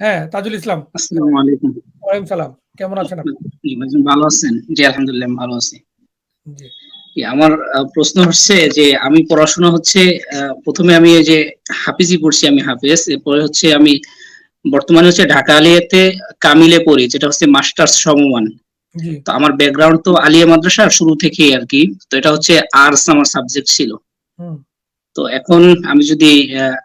হ্যাঁ তাজুল ইসলাম। আসসালামু আলাইকুম। ওয়ালাইকুম সালাম। কেমন আছেন আপনি? ভালো আছেন? জি আলহামদুলিল্লাহ আমি ভালো আছি। জি। আমার প্রশ্ন হচ্ছে যে আমি পড়াশোনা হচ্ছে প্রথমে আমি এই যে হাফিজি পড়ছি আমি হাফেজ এরপরে হচ্ছে আমি বর্তমানে হচ্ছে ঢাকা আলিয়াতে কামিলে পড়ি যেটা হচ্ছে মাস্টার্স সমমান। তো আমার ব্যাকগ্রাউন্ড তো আলিয়া মাদ্রাসা শুরু থেকেই আর কি তো এটা হচ্ছে আর্টস আমার সাবজেক্ট ছিল। তো এখন আমি যদি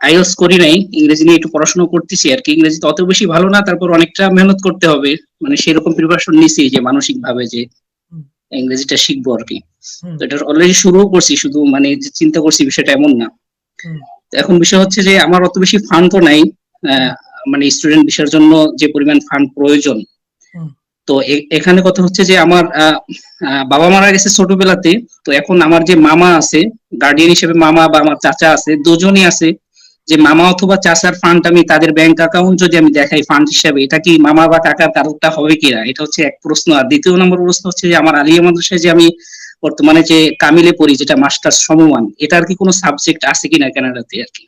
আইএলস করি নাই ইংরেজি নিয়ে একটু পড়াশোনা করতেছি আর কি ইংরেজি অত বেশি ভালো না তারপর অনেকটা মেহনত করতে হবে। মানে সেরকম প্রিপারেশন নিছি যে মানসিক ভাবে যে ইংরেজিটা শিখব আর কি। তো এটা অলরেডি শুরু করছি শুধু মানে চিন্তা করছি বিষয়টা এমন না। তো এখন বিষয় হচ্ছে যে আমার অত বেশি ফান্ড তো নাই আহ, মানে স্টুডেন্ট বিষয়ের জন্য যে পরিমাণ ফান্ড প্রয়োজন। তো এখানে কথা হচ্ছে যে আমার বাবা মারা গেছে ছোটবেলাতে, তো এখন আমার যে মামা আছে গার্ডিয়ান হিসেবে মামা বা আমার চাচা আছে, দুজনই আছে, যে মামা অথবা চাচার ফান্ড আমি তাদের ব্যাংক অ্যাকাউন্ট যদি আমি দেখাই ফান্ড হিসাবে, এটা কি মামা বা কাকা কারোরটা হবে কিনা এটা হচ্ছে এক প্রশ্ন। আর দ্বিতীয় নম্বর প্রশ্ন হচ্ছে যে আমার আলিয়া মাদ্রাসায় যে আমি বর্তমানে যে কামিলে পড়ি, যেটা মাস্টার্স সমমান এটার কি কোনো সাবজেক্ট আছে কিনা কানাডাতে আর কি?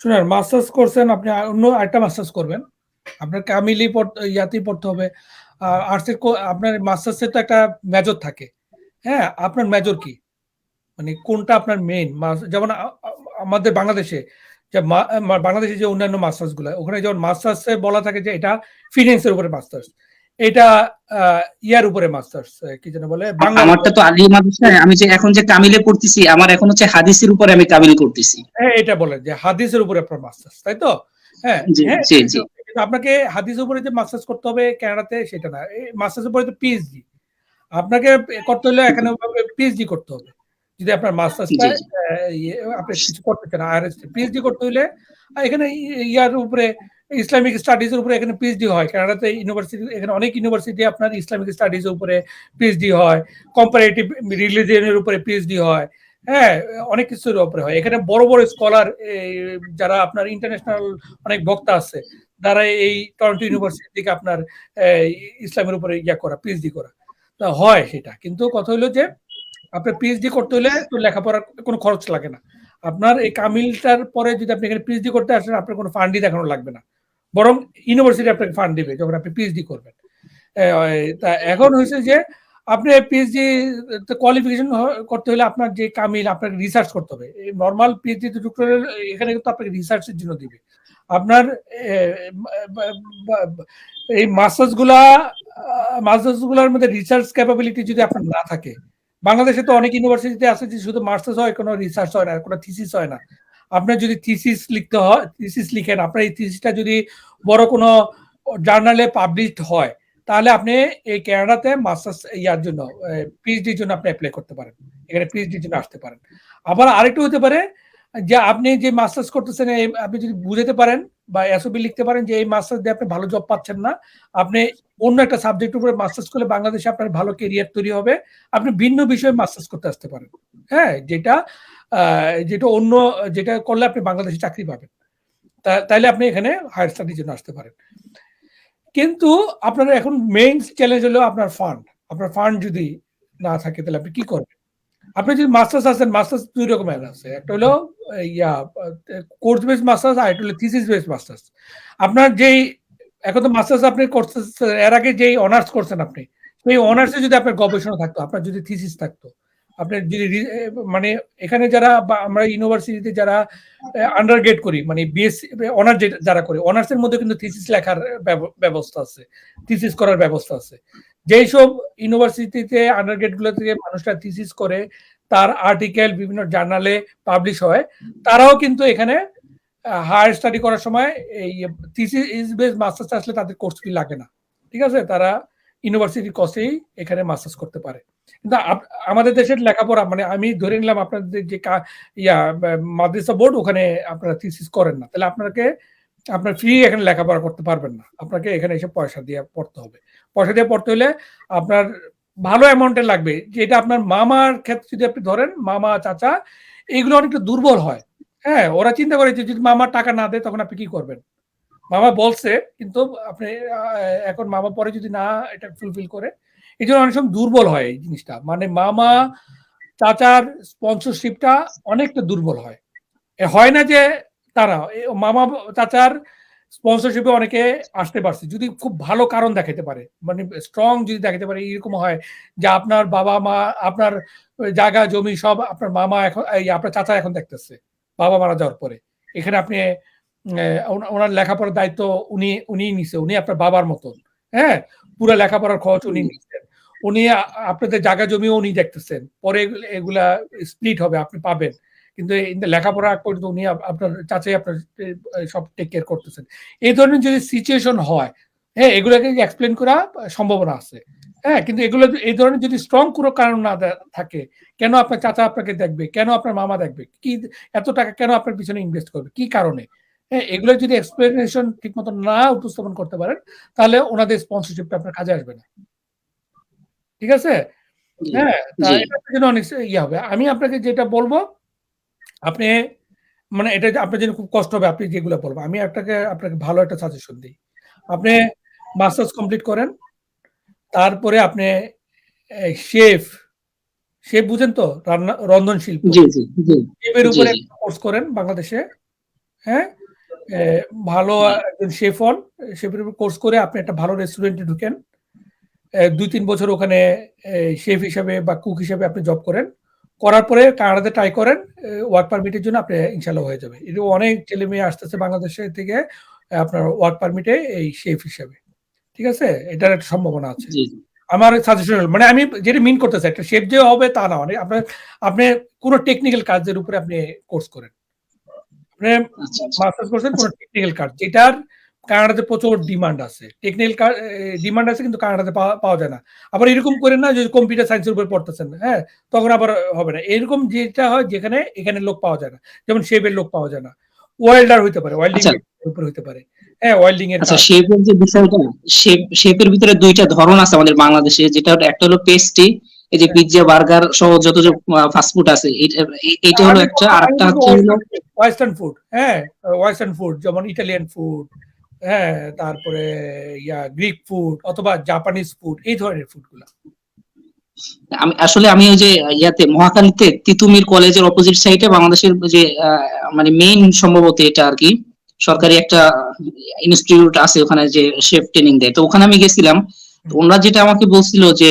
শুনেন মাস্টার্স করছেন আপনি অন্য একটা মাস্টার্স করবেন। আপনার কামিলি ইয়াতেই পড়তে হবে। আর্টসের আপনার মাস্টার্সের তো একটা মেজর থাকে। হ্যাঁ আপনার মেজর কি? মানে কোনটা আপনার মেইন যেমন আমাদের বাংলাদেশে যে বাংলাদেশে যে অন্যান্য মাস্টার্সগুলো ওখানে যেমন মাস্টার্সে বলা থাকে যে এটা ফিনান্সের উপরে মাস্টার্স এটা ইয়ার উপরে মাস্টার্স কি যেন বলে? আমারটা তো আলিয়া মাদ্রাসায় আমি যে এখন যে কামিলে পড়তেছি আমার এখন হচ্ছে হাদিসের উপরে আমি কামিল করতেছি। হ্যাঁ এটা বলে যে হাদিসের উপরে আপনার মাস্টার্স তাই তো? হ্যাঁ হ্যাঁ, আপনাকে হাদিসের উপরে যে মাস্টার্স করতে হবে কানাডাতে সেটা না। মাস্টার্স উপরে তো পিএইচডি আপনাকে করতে হলে এখানে পিএইচডি করতে হবে। যদি আপনার মাস্টার্সটা জি। আপনি কিছু করতে চান আর পিএইচডি করতে হলে এখানে ইয়ার উপরে ইসলামিক স্টাডিজ এর উপরে এখানে পিএইচডি হয়। কানাডাতে ইউনিভার্সিটি এখানে অনেক ইউনিভার্সিটি আপনার ইসলামিক স্টাডিজ এর উপরে পিএইচডি হয়। কম্পারেটিভ রিলিজিয়নের উপরে পিএইচডি হয়। হ্যাঁ অনেক কিছুর উপরে হয়। এখানে বড় বড় স্কলার যারা আপনার ইন্টারন্যাশনাল অনেক বক্তা আছে যারা এই টরন্টো ইউনিভার্সিটি থেকে আপনার ইসলামের উপরে ইয়া করা পিএইচডি করা। তা হয় সেটা। কিন্তু কথা হলো যে, আপনার পিএইচডি করতে হলে তো লেখাপড়ার কোনো খরচ লাগে না। আপনার এই কামিলটার পরে যদি আপনি এখানে পিএইচডি করতে আসেন, আপনার কোনো ফান্ডই দেখানো লাগবে না। বরং ইউনিভার্সিটি আপনাকে ফান্ড দিবে, যখন আপনি পিএইচডি করবেন। তা এখন হয়েছে যে, আপনি পিএইচডি কোয়ালিফিকেশন করতে হলে আপনার যে কামিল আপনাকে রিসার্চ করতে হবে। নর্মাল পিএইচডি ডক্টরের এখানে কিন্তু আপনাকে রিসার্চের জন্য দিবে। আপনার এই মাস্টার্সগুলা মাস্টার্সগুলার মধ্যে রিসার্চ ক্যাপাবিলিটি যদি আপনার না থাকে, বাংলাদেশে তো অনেক ইউনিভার্সিটিতে আছে যে শুধু মাস্টার্স হয়, কোনো রিসার্চ হয় না, কোনো থিসিস হয় না। আপনার যদি থিসিস লিখতে হয় থিসিস লিখেন, আপনার এই থিসিসটা যদি বড় কোনো জার্নালে পাবলিশড হয়, তাহলে আপনি এই কানাডাতে মাস্টার্স ইয়ার জন্য পিএইচডির জন্য আপনি অ্যাপ্লাই করতে পারেন। এখানে পিএইচডির জন্য আসতে পারেন। আবার আরেকটু হতে পারে যে আপনি যে মাস্টার্স করতেছেন আপনি যদি বুঝাতে পারেন বা এসওবি লিখতে পারেন যে এই মাস্টার্স দিয়ে আপনি ভালো জব পাচ্ছেন না, আপনি অন্য একটা সাবজেক্ট উপরে মাস্টার্স করলে বাংলাদেশে আপনার ভালো কেরিয়ার তৈরি হবে। আপনি ভিন্ন বিষয়ে মাস্টার্স করতে আসতে পারেন। হ্যাঁ যেটা যেটা অন্য, যেটা করলে আপনি বাংলাদেশে চাকরি পাবেন। তাইলে আপনি এখানে হায়ার স্টাডির জন্য আসতে পারেন। কিন্তু আপনার এখন মেইন চ্যালেঞ্জ হলো আপনার ফান্ড আপনার ফান্ড যদি না থাকে, তাহলে আপনি কি করবেন? আপনি যদি মাস্টার্স আছেন মাস্টার্স দুই রকমের আছে। একটা হলো ইয়া কোর্স বেস মাস্টার্স আর একটা হলো থিসিস বেস মাস্টার্স আপনার যেই, এখন তো মাস্টার্স আপনি করছেন এর আগে যেই অনার্স করছেন আপনি, সেই অনার্সে যদি আপনার গবেষণা থাকতো, আপনার যদি থিসিস থাকতো আপনার যদি মানে এখানে যারা আমরা ইউনিভার্সিটিতে যারা আন্ডার গ্রেড করি মানে বিএসসি অনার্স যারা করে অনার্সের মধ্যে কিন্তু থিসিস লেখার ব্যব- ব্যবস্থা আছে থিসিস করার ব্যবস্থা আছে। যেই সব ইউনিভার্সিটিতে আন্ডারগুলো থেকে মানুষরা থিসিস করে, তার আর্টিকেল বিভিন্ন জার্নালে পাবলিশ হয়, তারাও কিন্তু এখানে হায়ার স্টাডি করার সময় এই থিসিস ইজ বেস মাস্টার্স আসলে তাদের কোর্স ফি লাগে না। ঠিক আছে? তারা ইউনিভার্সিটির কস্টেই এখানে মাস্টার্স করতে পারে। কিন্তু আমাদের দেশের লেখাপড়া মানে আমি ধরে নিলাম আপনাদের যে ইয়া মাদ্রাসা বোর্ড, ওখানে আপনারা থিসিস করেন না। তাহলে আপনাকে আপনার ফ্রি এখানে লেখাপড়া করতে পারবেন না। আপনাকে এখানে এসে পয়সা দিয়ে পড়তে হবে। পয়সা দিয়ে পড়তে হলে আপনার ভালো অ্যামাউন্টের লাগবে। যেটা আপনার মামার ক্ষেত্রে যদি আপনি ধরেন, মামা, চাচা, এগুলো অনেকটা দুর্বল হয়। হ্যাঁ ওরা চিন্তা করে যে যদি মামা টাকা না দেয়, তখন আপনি কি করবেন? মামা বলছে, কিন্তু আপনি এখন মামা পরে যদি না এটা ফুলফিল করে, এই জন্য অনেক সময় দুর্বল হয় এই জিনিসটা। মানে মামা, চাচার স্পন্সরশিপটা অনেকটা দুর্বল হয়। হয় না যে তারা মামা চাচার স্পন্সরশিপে অনেকে আসতে পারছে যদি খুব ভালো কারণ দেখাতে পারে মানে স্ট্রং যদি দেখাতে পারে এরকম হয় যে আপনার বাবা মা আপনার জায়গা জমি সব আপনার মামা এখন এই আপনার চাচা এখন দেখতেছে বাবা মারা যাওয়ার পরে। এখানে আপনি ওনার লেখাপড়ার দায়িত্ব উনি উনি নিছে উনি আপনার বাবার মতন হ্যাঁ? পুরো লেখাপড়ার খরচ উনি নিচ্ছেন উনি আপনাদের জায়গা জমিও উনি দেখতেছেন পরে এগুলা- এগুলা স্প্লিট হবে আপনি পাবেন। কিন্তু লেখাপড়া পর্যন্ত উনি আপনার চাচাই আপনার সব টেক কেয়ার করতেছেন। এই ধরনের যদি সিচুয়েশন হয় হ্যাঁ এগুলোকে এক্সপ্লেন করা সম্ভাবনা আছে। হ্যাঁ কিন্তু এগুলো এই ধরনের যদি স্ট্রং কোনো কারণ না থাকে কেন আপনার চাচা আপনাকে দেখবে? কেন আপনার মামা দেখবে? কি এত টাকা কেন আপনার পিছনে ইনভেস্ট করবে? কি কারণে? হ্যাঁ এগুলো যদি এক্সপ্লেনেশন ঠিক মতো না উপস্থাপন করতে পারেন তাহলে ওনাদের স্পন্সরশিপটা আপনার কাজে আসবে না। ঠিক আছে? হ্যাঁ অনেক ইয়ে হবে। আমি আপনাকে যেটা বলব আপনি মানে এটা যে আপনার জন্য খুব কষ্ট হবে আপনি যেগুলো বলব আমি আপনাকে আপনাকে ভালো একটা সাজেশন দিই। আপনি মাস্টার্স কমপ্লিট করেন তারপরে আপনি শেফ শেফ বুঝেন তো? রান্না রন্ধন শিল্প। শেফের উপরে কোর্স করেন বাংলাদেশে হ্যাঁ? ভালো একজন শেফ হন শেফের উপর কোর্স করে আপনি একটা ভালো রেস্টুরেন্টে ঢুকেন। দুই তিন বছর ওখানে শেফ হিসাবে বা কুক হিসাবে আপনি জব করেন। করার পরে কানাডাতে ট্রাই করেন ওয়ার্ক পারমিটের জন্য আপনি ইনশাল্লাহ হয়ে যাবে। এটা অনেক ছেলে মেয়ে আসতেছে বাংলাদেশে থেকে আপনার ওয়ার্ক পারমিটে এই শেফ হিসাবে। ঠিক আছে? এটার একটা সম্ভাবনা আছে। আমার সাজেশন মানে আমি যেটা মিন করতে চাই একটা শেফ যে হবে তা না। মানে আপনার আপনি কোনো টেকনিক্যাল কাজের উপরে আপনি কোর্স করেন। আপনি আচ্ছা আচ্ছা। মাস্টার্স করছেন কোনো টেকনিক্যাল কাজ যেটার কানাডাতে প্রচুর ডিমান্ড আছে। টেকনিক্যাল ডিমান্ড আছে কিন্তু কানাডাতে পাওয়া যায় না। আবার এরকম করে না যে কম্পিউটার সায়েন্সের উপর পড়তেছেন হ্যাঁ? তখন আবার হবে না। এরকম যেটা হয় যেখানে এখানে লোক পাওয়া যায় না। যেমন শেপের লোক পাওয়া যায় না। ওয়েল্ডার হইতে পারে ওয়েল্ডিং আচ্ছা। উপর হইতে পারে। হ্যাঁ ওয়েল্ডিং এর আচ্ছা শেপের যে বিষয়টা শেপ শেপের ভিতরে দুইটা ধরন আছে আমাদের বাংলাদেশে। যেটা একটা হলো পেস্ট্রি এই যে পিৎজা বার্গার সহ যত যে ফাস্টফুড আছে এইটা- এই- হলো একটা। আর একটা হচ্ছে ওয়েস্টার্ন ফুড হ্যাঁ ওয়েস্টার্ন ফুড যেমন ইটালিয়ান ফুড হ্যাঁ তারপরে, ইয়া গ্রিক ফুড অথবা জাপানিজ ফুড এই ধরনের ফুডগুলা আমি, আসলে আমি ওই যে, ইয়াতে, মহাখালীতে, তিতুমির কলেজের অপোজিট সাইডে বাংলাদেশের যে মানে মেইন সম্ভবত এটা আর কি, সরকারি একটা ইনস্টিটিউট আছে ওখানে যে শেফ ট্রেনিং দেয় তো ওখানে আমি গেছিলাম ওনারা যেটা আমাকে বলছিল যে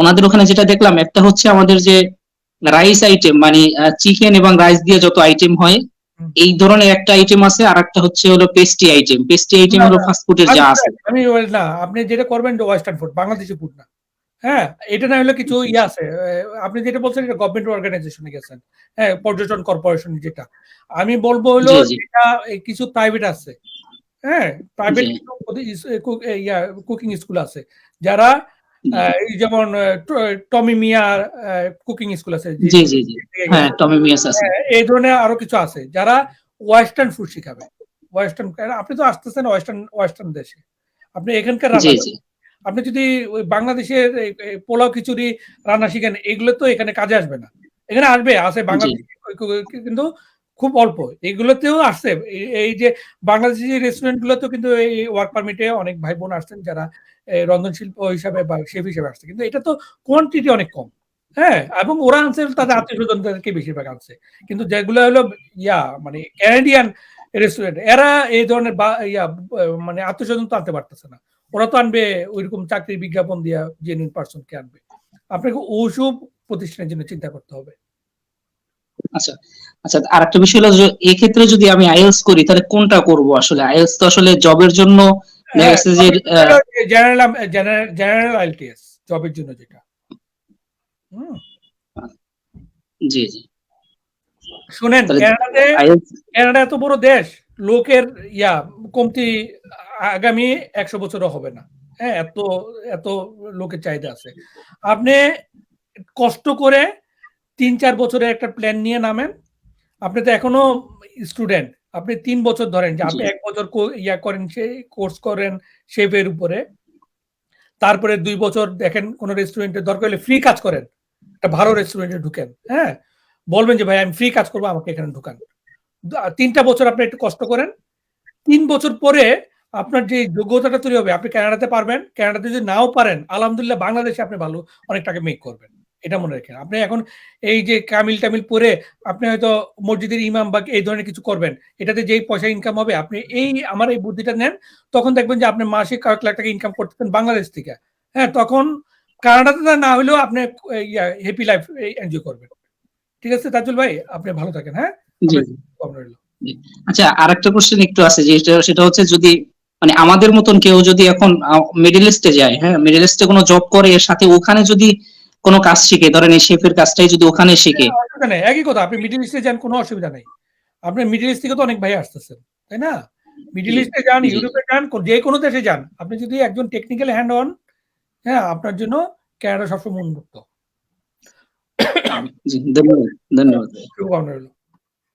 ওনাদের ওখানে যেটা দেখলাম, একটা হচ্ছে আমাদের যে রাইস আইটেম মানে চিকেন এবং রাইস দিয়ে যত আইটেম হয়। এই ধরনের একটা আইটেম আছে আর একটা হচ্ছে হলো পেস্ট্রি আইটেম পেস্ট্রি আইটেম হলো না, ফাস্টফুডের যা আছে। আমি ওই না আপনি যেটা করবেন ওয়েস্টার্ন ফুড বাংলাদেশি ফুড না। হ্যাঁ এটা না হলে কিছু ইয়ে আছে। আপনি যেটা বলছেন এটা গভর্নমেন্ট অর্গানাইজেশনে গেছেন। হ্যাঁ পর্যটন কর্পোরেশন যেটা। আমি বলব হলো এই কিছু প্রাইভেট আছে। হ্যাঁ প্রাইভেট কুকিং স্কুল আছে। যারা যেমন টমি মিয়ার কুকিং স্কুল আছে জি জি জি। হ্যাঁ টমি মিয়াস আছে। হ্যাঁ, এই ধরনের আরও কিছু আছে যারা ওয়েস্টার্ন ফুড শিখাবে। ওয়েস্টার্ন আপনি তো আসতেছেন ওয়েস্টার্ন ওয়েস্টার্ন দেশে। আপনি এখানকার আপনি যদি ওই বাংলাদেশের পোলাও খিচুড়ি রান্না শিখেন এগুলো তো এখানে কাজে আসবে না। এখানে আসবে আছে বাংলাদেশ কিন্তু খুব অল্প। এগুলোতেও আসছে। এই- যে বাংলাদেশি রেস্টুরেন্ট গুলোতেও কিন্তু এই ওয়ার্ক পারমিটে অনেক ভাই বোন আসছেন যারা রন্ধন শিল্প হিসাবে বা শেফ হিসাবে আসছে। কিন্তু এটা তো কোয়ান্টিটি অনেক কম। হ্যাঁ এবং ওরা আনছে তাদের আত্মীয় স্বজনদেরকে বেশিরভাগ আনছে। কিন্তু যেগুলো হলো, ইয়া মানে ক্যানাডিয়ান রেস্টুরেন্ট এরা এই ধরনের ইয়া মানে আত্মীয় স্বজন তো আনতে পারতেছে না। ওরা তো আনবে ওইরকম চাকরির বিজ্ঞাপন দিয়া জেনুইন পার্সনকে আনবে। আপনাকে ওসব প্রতিষ্ঠানের জন্য চিন্তা করতে হবে। আচ্ছা আচ্ছা আর একটা বিষয় হলো যে এই ক্ষেত্রে যদি আমি আইএলস করি তাহলে কোনটা করব আসলে? আইএলস তো আসলে জবের জন্য দেখা হ্যাঁ, জেনারেল জেনারেল জেনারেল আইএলটিএস জবের জন্য যেটা। জি জি। শুনেন কানাডাতে কানাডা এত বড় দেশ লোকের ইয়া কমতি আগামী একশো বছরও হবে না। হ্যাঁ এত এত লোকের চাহিদা আছে। আপনি কষ্ট করে তিন চার বছরের একটা প্ল্যান নিয়ে নামেন। আপনি তো এখনও স্টুডেন্ট আপনি তিন বছর ধরেন যে আপনি এক বছর ইয়া করেন সে কোর্স করেন শেফের উপরে। তারপরে দুই বছর দেখেন কোন রেস্টুরেন্টে দরকার হলে ফ্রি কাজ করেন। একটা ভালো রেস্টুরেন্টে ঢুকেন হ্যাঁ? বলবেন যে ভাই আমি ফ্রি কাজ করব আমাকে এখানে ঢুকান। তিনটা বছর আপনি একটু কষ্ট করেন। তিন বছর পরে আপনার যে যোগ্যতাটা তৈরি হবে আপনি কানাডাতে পারবেন। কানাডাতে যদি নাও পারেন আলহামদুলিল্লাহ বাংলাদেশে আপনি ভালো অনেক টাকা মেক করবেন। এটা মনে রাখেন। আপনি এখন এই যে কামিল-টামিল পড়ে আপনি হয়তো মসজিদের ইমাম বা এই ধরনের কিছু করবেন। এটাতে যেই পয়সা ইনকাম হবে আপনি এই আমার এই বুদ্ধিটা নেন। তখন দেখবেন যে আপনি মাসে কয়েক লাখ টাকা ইনকাম করতেছেন বাংলাদেশ থেকে। হ্যাঁ? তখন কানাডাতে না, হলেও আপনি হ্যাপি লাইফ এনজয় করবেন। ঠিক আছে তাজুল ভাই? আপনি ভালো থাকেন, হ্যাঁ? আচ্ছা আরেকটা কোয়েশ্চেন একটু আছে যে সেটা হচ্ছে যদি মানে আমাদের মতন কেউ যদি এখন মিডল ইস্টে যায়, হ্যাঁ? মিডল ইস্টে কোনো জব করে এর সাথে ওখানে যদি কোনো কাজ শিখে, ধরেন এই শেফের কাজটাই যদি ওখানে শিখে হ্যাঁ। একই কথা। আপনি মিডিল ইস্টে যান কোনো অসুবিধা নাই। আপনি মিডিল ইস্ট থেকে তো অনেক ভাই আসতেছেন। তাই না? মিডিল ইস্টে যান, ইউরোপে যান, যে কোনো দেশে যান। আপনি যদি একজন টেকনিক্যাল হ্যান্ড অন হ্যাঁ? আপনার জন্য ক্যানাডা সবসময় উন্মুক্ত। ধন্যবাদ, ধন্যবাদ। শুভকামনা রইল।